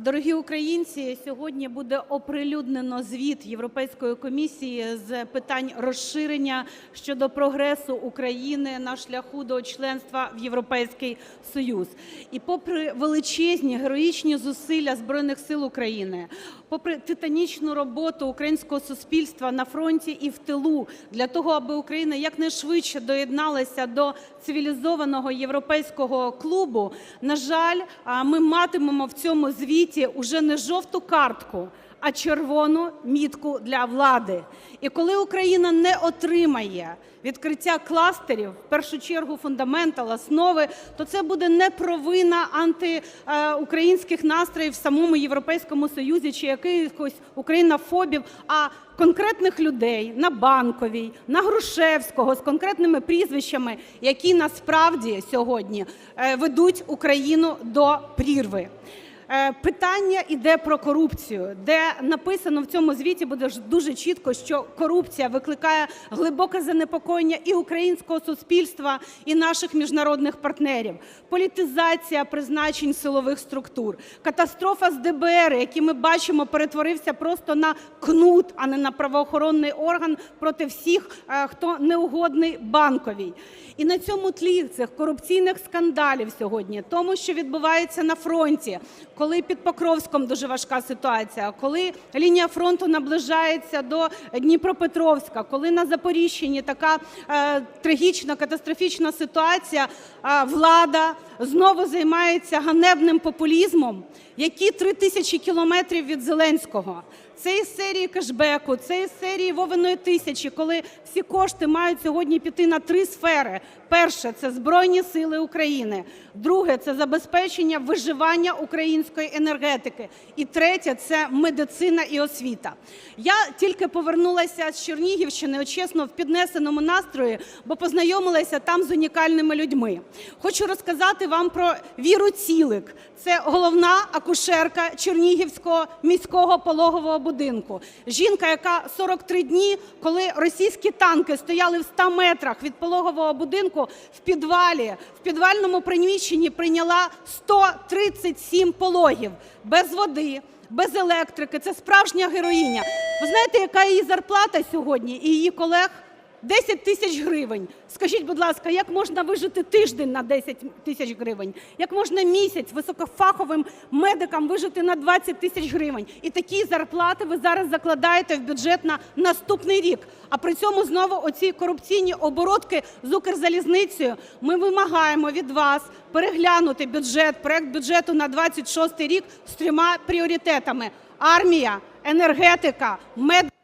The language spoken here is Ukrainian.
Дорогі українці, сьогодні буде оприлюднено звіт Європейської комісії з питань розширення щодо прогресу України на шляху до членства в Європейський Союз. І попри величезні героїчні зусилля Збройних сил України, попри титанічну роботу українського суспільства на фронті і в тилу для того, аби Україна якнайшвидше доєдналася до цивілізованого європейського клубу, на жаль, ми матимемо в цьому звіті уже не жовту картку, а червону мітку для влади. І коли Україна не отримає відкриття кластерів, в першу чергу фундаментал, основи, то це буде не провина антиукраїнських настроїв в самому Європейському Союзі чи якихось українофобів, а конкретних людей на Банковій, на Грушевського з конкретними прізвищами, які насправді сьогодні е, ведуть Україну до прірви. Е, Питання йде про корупцію, де написано в цьому звіті буде дуже чітко, що корупція викликає глибоке занепокоєння і українського суспільства, і наших міжнародних партнерів. Політизація призначень силових структур, катастрофа з ДБР, який ми бачимо, перетворився просто на кнут, а не на правоохоронний орган проти всіх, е, хто неугодний банковій. І на цьому тлі цих корупційних скандалів сьогодні, тому що відбувається на фронті, коли під Покровськом дуже важка ситуація, коли лінія фронту наближається до Дніпропетровська, коли на Запоріжжі така е, трагічна, катастрофічна ситуація, е, влада знову займається ганебним популізмом, які три тисячі кілометрів від Зеленського. Це із серії кешбеку, це із серії Вовиної тисячі, коли всі кошти мають сьогодні піти на три сфери. Перше це Збройні Сили України. Друге це забезпечення виживання української енергетики. І третє це медицина і освіта. Я тільки повернулася з Чернігівщини, чесно, в піднесеному настрої, бо познайомилася там з унікальними людьми. Хочу розказати вам про Віру Цілик. Це головна акушерка Чернігівського міського пологового будинку. Жінка, яка 43 дні, коли російські танки стояли в 100 метрах від пологового будинку, в підвалі, в підвальному приміщенні прийняла 137 пологів без води, без електрики. Це справжня героїня. Ви знаєте, яка її зарплата сьогодні і її колег? 10 тисяч гривень. Скажіть, будь ласка, як можна вижити тиждень на 10 тисяч гривень? Як можна місяць високофаховим медикам вижити на 20 тисяч гривень? І такі зарплати ви зараз закладаєте в бюджет на наступний рік. А при цьому знову оці корупційні оборотки з Укрзалізницею. Ми вимагаємо від вас переглянути бюджет, проект бюджету на 26 рік з трьома пріоритетами: армія, енергетика, мед.